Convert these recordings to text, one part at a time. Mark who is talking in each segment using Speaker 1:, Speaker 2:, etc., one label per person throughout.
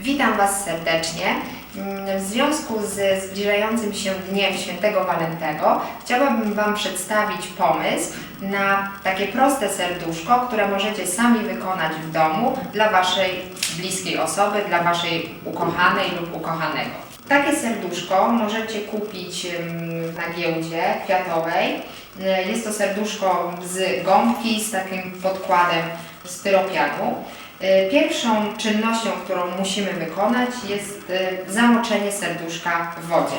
Speaker 1: Witam Was serdecznie. Mm, W związku z zbliżającym się Dniem Świętego Walentego chciałabym Wam przedstawić pomysł na takie proste serduszko, które możecie sami wykonać w domu dla Waszej bliskiej osoby, dla Waszej ukochanej lub ukochanego. Takie serduszko możecie kupić mm, na giełdzie kwiatowej. Y, Jest to serduszko z gąbki z takim podkładem styropianu. Y, Pierwszą czynnością, którą musimy wykonać jest y, zamoczenie serduszka w wodzie.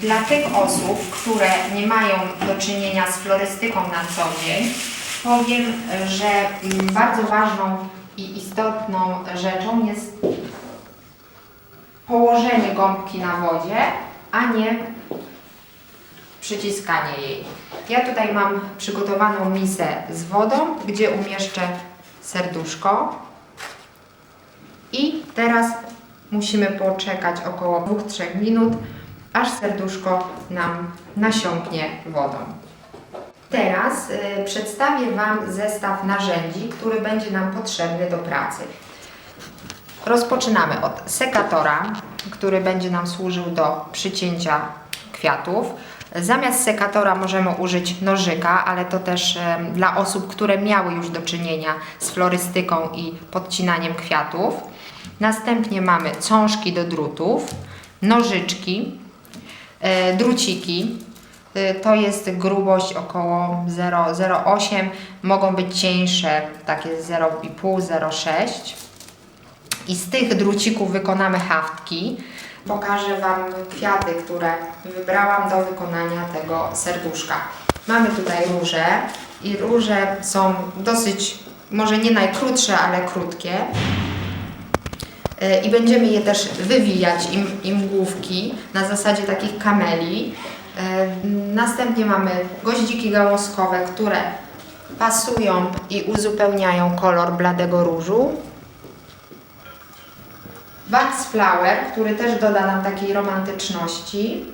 Speaker 1: Dla tych osób, które nie mają do czynienia z florystyką na co dzień, powiem, że mm, bardzo ważną i istotną rzeczą jest położenie gąbki na wodzie, a nie przyciskanie jej. Ja tutaj mam przygotowaną misę z wodą, gdzie umieszczę serduszko. I teraz musimy poczekać około 2-3 minut, aż serduszko nam nasiąknie wodą. Teraz y, przedstawię Wam zestaw narzędzi, który będzie nam potrzebny do pracy. Rozpoczynamy od sekatora, który będzie nam służył do przycięcia kwiatów. Zamiast sekatora możemy użyć nożyka, ale to też dla osób, które miały już do czynienia z florystyką i podcinaniem kwiatów. Następnie mamy cążki do drutów, nożyczki, e, druciki. E, To jest grubość około 0,08, mogą być cieńsze, takie 0,5, 0,6 i z tych drucików wykonamy haftki. Pokażę Wam kwiaty, które wybrałam do wykonania tego serduszka. Mamy tutaj róże i róże są dosyć, może nie najkrótsze, ale krótkie. Yy, I będziemy je też wywijać im, im główki na zasadzie takich kameli. Yy, Następnie mamy goździki gałązkowe, które pasują i uzupełniają kolor bladego różu. Wax Flower, który też doda nam takiej romantyczności.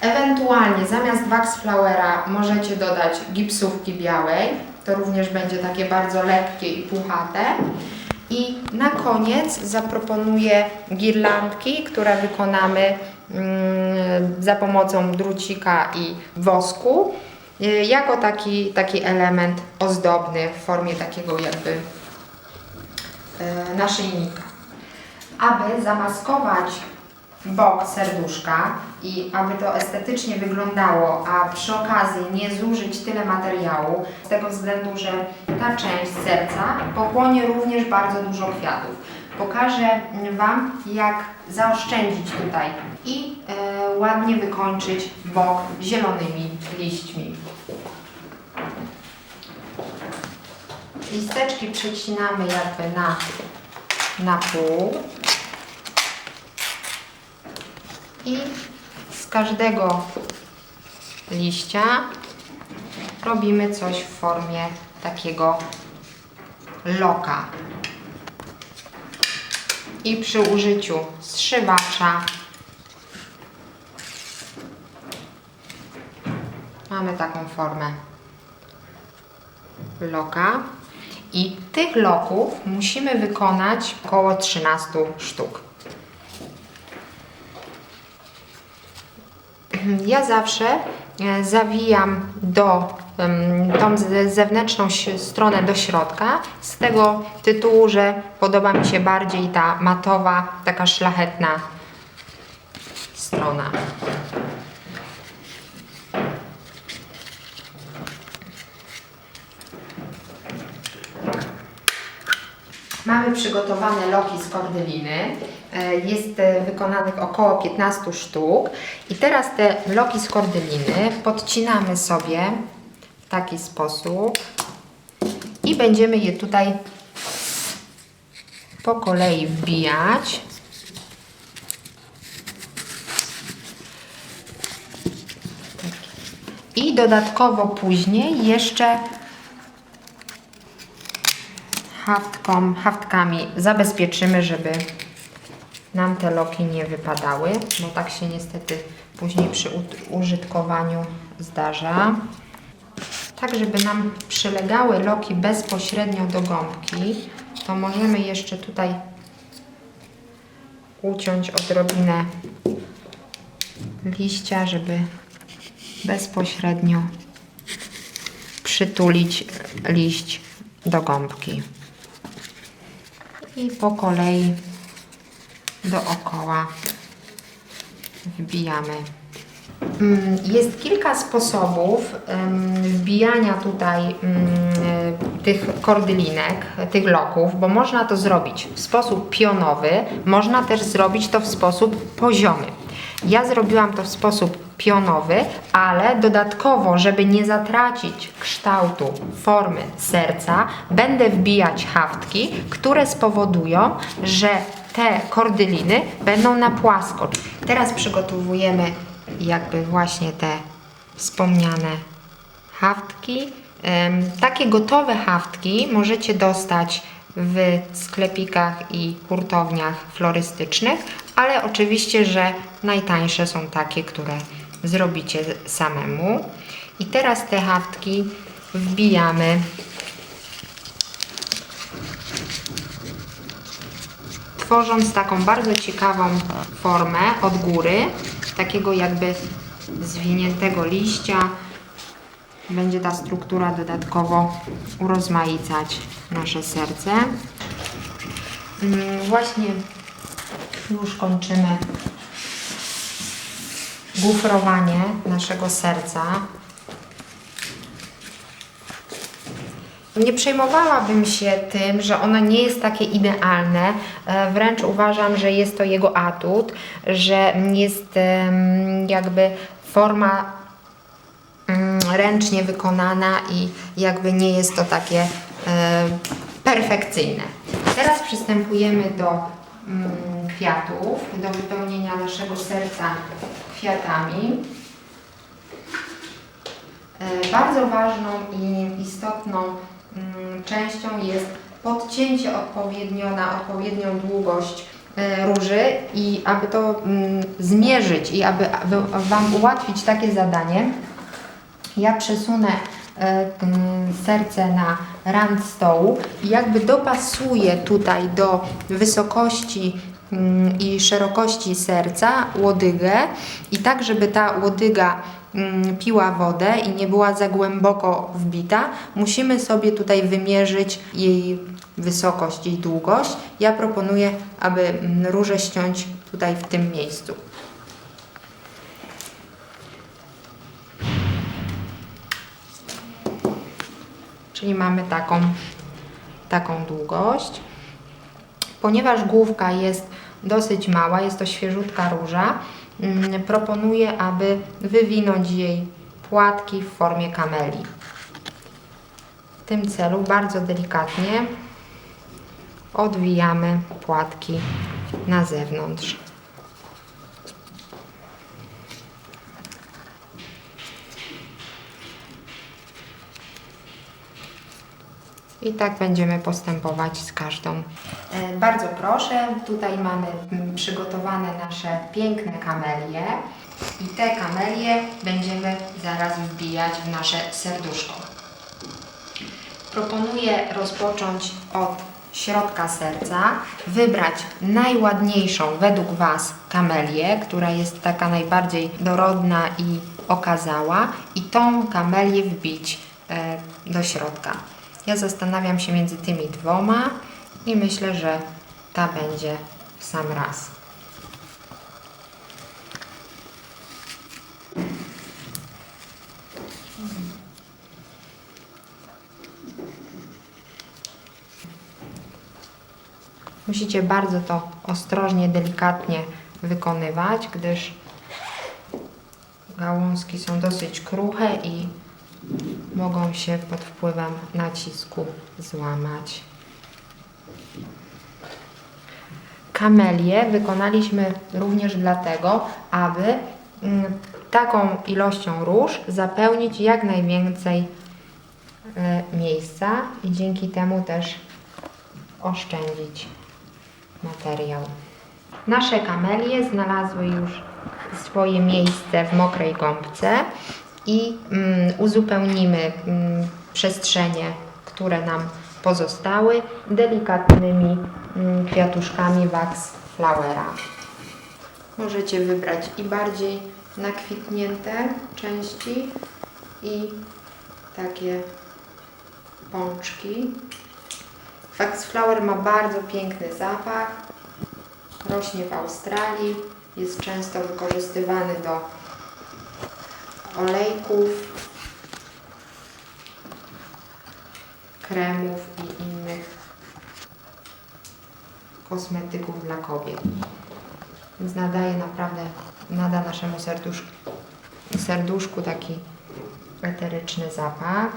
Speaker 1: Ewentualnie zamiast Wax Flowera możecie dodać gipsówki białej. To również będzie takie bardzo lekkie i puchate. I na koniec zaproponuję girlandki, które wykonamy za pomocą drucika i wosku. y, Jako taki, taki element ozdobny w formie takiego jakby y, naszyjnika aby zamaskować bok serduszka i aby to estetycznie wyglądało, a przy okazji nie zużyć tyle materiału, z tego względu, że ta część serca pochłonie również bardzo dużo kwiatów. Pokażę Wam, jak zaoszczędzić tutaj i e, ładnie wykończyć bok zielonymi liśćmi. Listeczki przecinamy jakby na, na pół. I z każdego liścia robimy coś w formie takiego loka. I przy użyciu zszywacza mamy taką formę loka. I tych loków musimy wykonać około 13 sztuk. Ja zawsze e, zawijam do tą zewnętrzną stronę do środka z tego tytułu, że podoba mi się bardziej ta matowa, taka szlachetna strona. Mamy przygotowane loki z kordyliny. E, Jest e, wykonanych około 15 sztuk. I teraz te loki z kordyliny podcinamy sobie w taki sposób i będziemy je tutaj po kolei wbijać. I dodatkowo później jeszcze haftką, haftkami zabezpieczymy, żeby nam te loki nie wypadały, bo tak się niestety później przy użytkowaniu zdarza. Tak, żeby nam przylegały loki bezpośrednio do gąbki, to możemy jeszcze tutaj uciąć odrobinę liścia, żeby bezpośrednio przytulić liść do gąbki. I po kolei dookoła wbijamy. Mm, Jest kilka sposobów wbijania tutaj mm, tych kordylinek, tych loków, bo można to zrobić w sposób pionowy, można też zrobić to w sposób poziomy. Ja zrobiłam to w sposób pionowy, ale dodatkowo, żeby nie zatracić kształtu, formy serca, będę wbijać haftki, które spowodują, że te kordyliny będą na płasko. Teraz przygotowujemy jakby właśnie te wspomniane haftki. Takie gotowe haftki możecie dostać w sklepikach i hurtowniach florystycznych, ale oczywiście, że najtańsze są takie, które zrobicie samemu. I teraz te haftki wbijamy tworząc taką bardzo ciekawą formę od góry, takiego jakby zwiniętego liścia. Będzie ta struktura dodatkowo urozmaicać nasze serce. Mm, Właśnie już kończymy gufrowanie naszego serca. Nie przejmowałabym się tym, że ono nie jest takie idealne. E, Wręcz uważam, że jest to jego atut, że jest jakby forma mm, ręcznie wykonana i jakby nie jest to takie e, perfekcyjne. Teraz przystępujemy do mm, kwiatów, do wypełnienia naszego serca kwiatami. E, Bardzo ważną i istotną częścią jest podcięcie odpowiednio na odpowiednią długość e, róży i aby to mm, zmierzyć i aby, Wam ułatwić takie zadanie, ja przesunę e, serce na rand stołu i jakby dopasuję tutaj do wysokości mm, i szerokości serca łodygę i tak, żeby ta łodyga piła wodę i nie była za głęboko wbita, musimy sobie tutaj wymierzyć jej wysokość i długość. Ja proponuję, aby mm, różę ściąć tutaj w tym miejscu. Czyli mamy taką, taką długość. Ponieważ główka jest dosyć mała, jest to świeżutka róża, mm, proponuję, aby wywinąć jej płatki w formie kameli. W tym celu bardzo delikatnie odwijamy płatki na zewnątrz. I tak będziemy postępować z każdą. E, Bardzo proszę, tutaj mamy mm, przygotowane nasze piękne kamelie i te kamelie będziemy zaraz wbijać w nasze serduszko. Proponuję rozpocząć od środka serca, wybrać najładniejszą według Was kamelię, która jest taka najbardziej dorodna i okazała i tą kamelię wbić e, do środka. Ja zastanawiam się między tymi dwoma i myślę, że ta będzie w sam raz. Musicie bardzo to ostrożnie, delikatnie wykonywać, gdyż gałązki są dosyć kruche i mogą się pod wpływem nacisku złamać. Kamelię wykonaliśmy również dlatego, aby mm, taką ilością róż zapełnić jak najwięcej e, miejsca i dzięki temu też oszczędzić materiał. Nasze kamelie znalazły już swoje miejsce w mokrej gąbce i mm, uzupełnimy mm, przestrzenie, które nam pozostały, delikatnymi mm, kwiatuszkami wax flowera. Możecie wybrać i bardziej nakwitnięte części i takie pączki. Wax flower ma bardzo piękny zapach. Rośnie w Australii. Jest często wykorzystywany do olejków, kremów i innych kosmetyków dla kobiet. Więc nadaje naprawdę, nada naszemu serduszku, serduszku taki eteryczny zapach.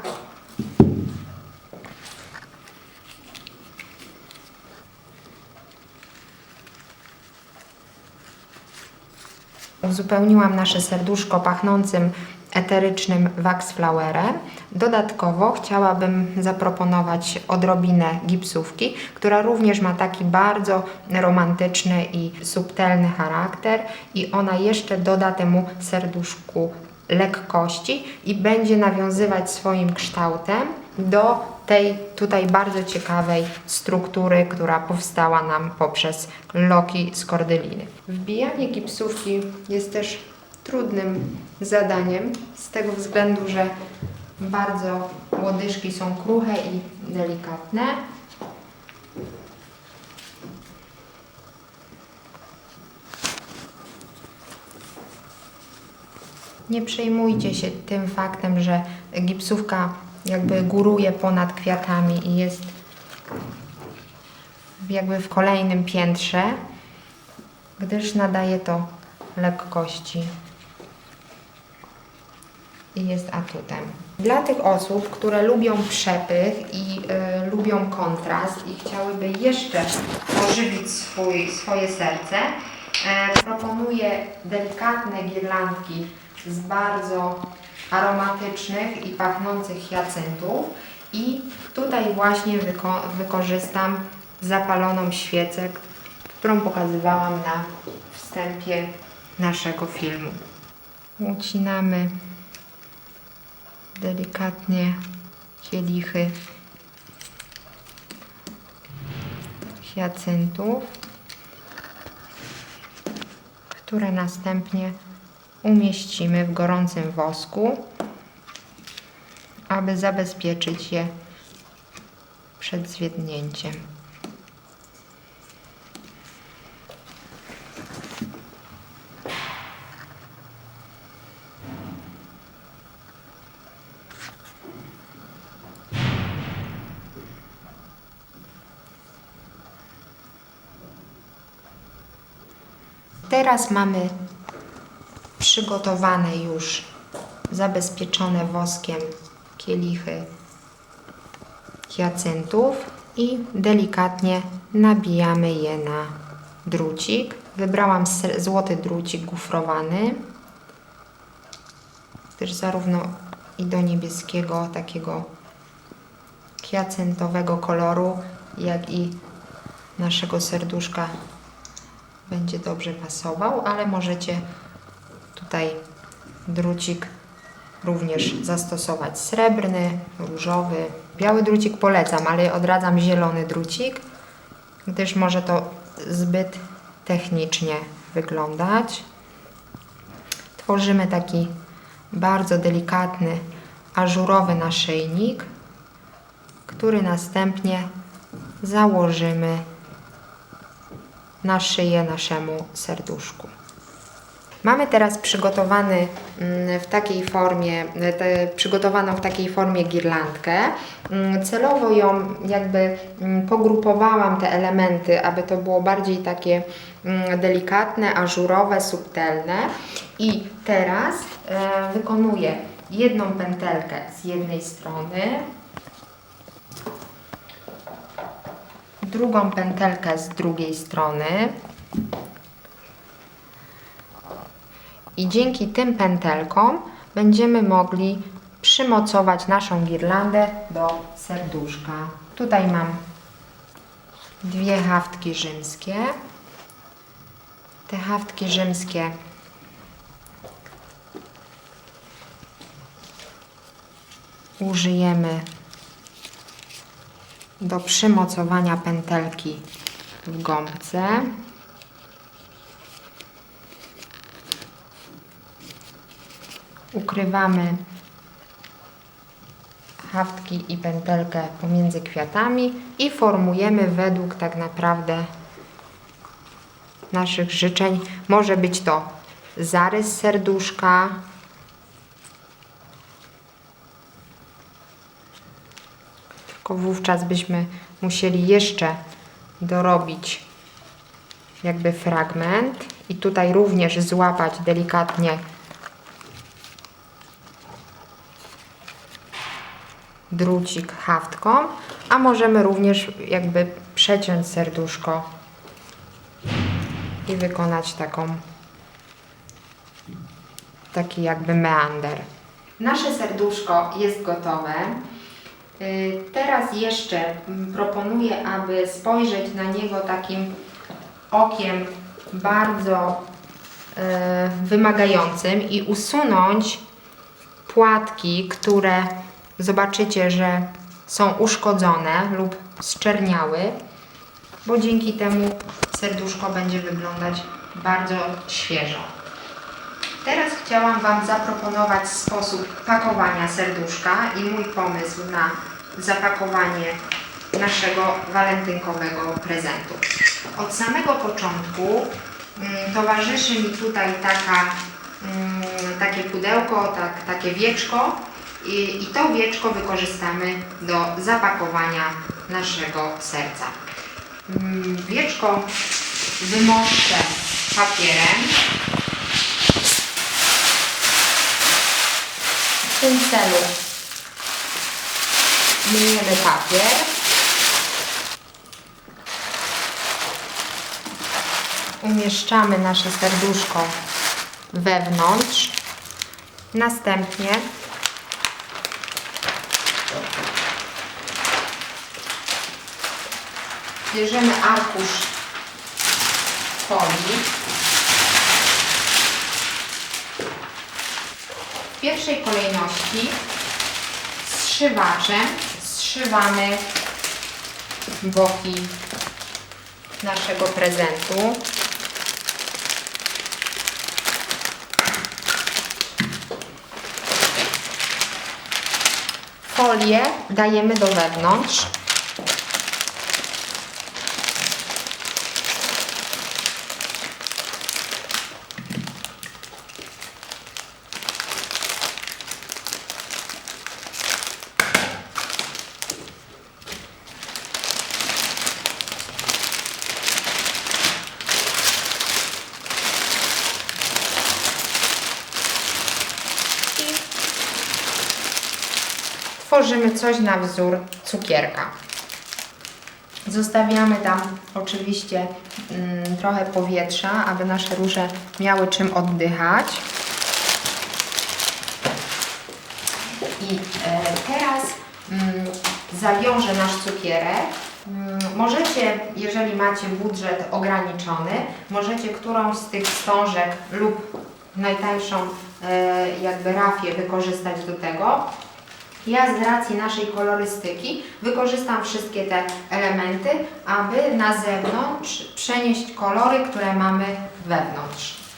Speaker 1: Uzupełniłam nasze serduszko pachnącym eterycznym wax flowerem. Dodatkowo chciałabym zaproponować odrobinę gipsówki, która również ma taki bardzo romantyczny i subtelny charakter i ona jeszcze doda temu serduszku lekkości i będzie nawiązywać swoim kształtem do tej tutaj bardzo ciekawej struktury, która powstała nam poprzez loki z kordyliny. Wbijanie gipsówki jest też trudnym zadaniem z tego względu, że bardzo łodyżki są kruche i delikatne. Nie przejmujcie się tym faktem, że gipsówka jakby góruje ponad kwiatami i jest jakby w kolejnym piętrze, gdyż nadaje to lekkości jest atutem. Dla tych osób, które lubią przepych i y, lubią kontrast i chciałyby jeszcze ożywić swój, swoje serce, e, proponuję delikatne girlandki z bardzo aromatycznych i pachnących hiacyntów i tutaj właśnie wyko wykorzystam zapaloną świecę, którą pokazywałam na wstępie naszego filmu. Ucinamy delikatnie kielichy hiacyntów, które następnie umieścimy w gorącym wosku, aby zabezpieczyć je przed zwiednięciem. Teraz mamy przygotowane już, zabezpieczone woskiem kielichy hiacyntów i delikatnie nabijamy je na drucik. Wybrałam złoty drucik gufrowany, gdyż zarówno i do niebieskiego takiego hiacyntowego koloru, jak i naszego serduszka będzie dobrze pasował, ale możecie tutaj drucik również zastosować srebrny, różowy. Biały drucik polecam, ale odradzam zielony drucik, gdyż może to zbyt technicznie wyglądać. Tworzymy taki bardzo delikatny, ażurowy naszyjnik, który następnie założymy na szyję naszemu serduszku. Mamy teraz przygotowany mm, w takiej formie, te, przygotowaną w takiej formie girlandkę. Mm, Celowo ją jakby mm, pogrupowałam te elementy, aby to było bardziej takie delikatne, ażurowe, subtelne. I teraz e, wykonuję jedną pętelkę z jednej strony, drugą pętelkę z drugiej strony. I dzięki tym pętelkom będziemy mogli przymocować naszą girlandę do serduszka. Tutaj mam dwie haftki rzymskie. Te haftki rzymskie użyjemy do przymocowania pętelki w gąbce. Ukrywamy haftki i pętelkę pomiędzy kwiatami i formujemy według tak naprawdę naszych życzeń. Może być to zarys serduszka, tylko wówczas byśmy musieli jeszcze dorobić jakby fragment i tutaj również złapać delikatnie drucik haftką, a możemy również jakby przeciąć serduszko i wykonać taką taki jakby meander. Nasze serduszko jest gotowe. Y, Teraz jeszcze mm, proponuję, aby spojrzeć na niego takim okiem bardzo e, wymagającym i usunąć płatki, które zobaczycie, że są uszkodzone lub zczerniały, bo dzięki temu serduszko będzie wyglądać bardzo świeżo. Teraz chciałam Wam zaproponować sposób pakowania serduszka i mój pomysł na zapakowanie naszego walentynkowego prezentu. Od samego początku mm, towarzyszy mi tutaj taka, mm, takie pudełko, tak, takie wieczko i, i to wieczko wykorzystamy do zapakowania naszego serca. Mm, Wieczko wymoszczę papierem. W tym celu myjemy papier. Umieszczamy nasze serduszko wewnątrz. Następnie bierzemy arkusz folii. W pierwszej kolejności zszywaczem zszywamy boki naszego prezentu. Folię dajemy do wewnątrz. Tworzymy coś na wzór cukierka. Zostawiamy tam oczywiście mm, trochę powietrza, aby nasze róże miały czym oddychać. I e, teraz mm, zawiążę nasz cukierek. Mm, Możecie, jeżeli macie budżet ograniczony, możecie którąś z tych wstążek lub najtańszą e, jakby rafię wykorzystać do tego. Ja z racji naszej kolorystyki wykorzystam wszystkie te elementy, aby na zewnątrz przenieść kolory, które mamy wewnątrz.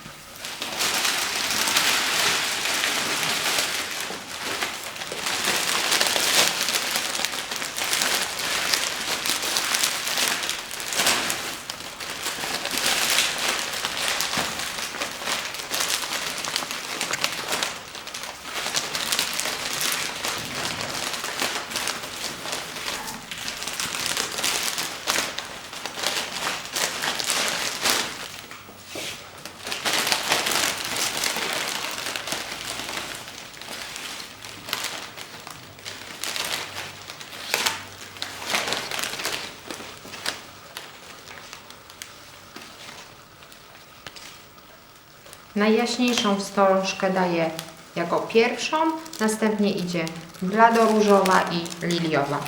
Speaker 1: Najjaśniejszą wstążkę daję jako pierwszą, następnie idzie bladoróżowa i liliowa.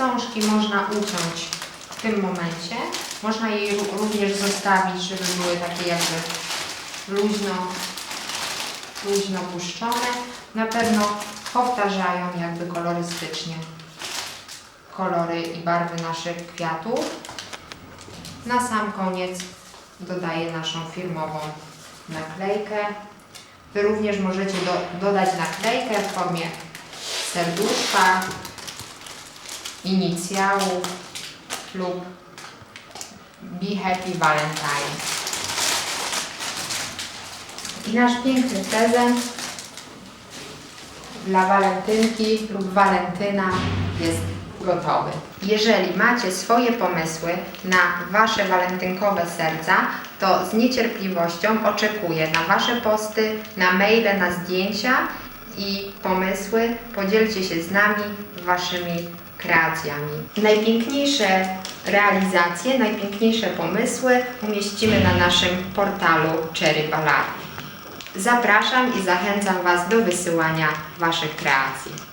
Speaker 1: Wstążki można uciąć w tym momencie. Można je ró- również zostawić, żeby były takie jakby luźno, luźno puszczone. Na pewno powtarzają jakby kolorystycznie kolory i barwy naszych kwiatów. Na sam koniec dodaję naszą firmową naklejkę. Wy również możecie do, dodać naklejkę w formie serduszka, inicjałów lub Be Happy Valentine. I nasz piękny prezent dla walentynki lub walentyna jest gotowy. Jeżeli macie swoje pomysły na Wasze walentynkowe serca, to z niecierpliwością oczekuję na Wasze posty, na maile, na zdjęcia i pomysły. Podzielcie się z nami Waszymi kreacjami. Najpiękniejsze realizacje, najpiękniejsze pomysły umieścimy na naszym portalu Cherry Ballad. Zapraszam i zachęcam Was do wysyłania Waszych kreacji.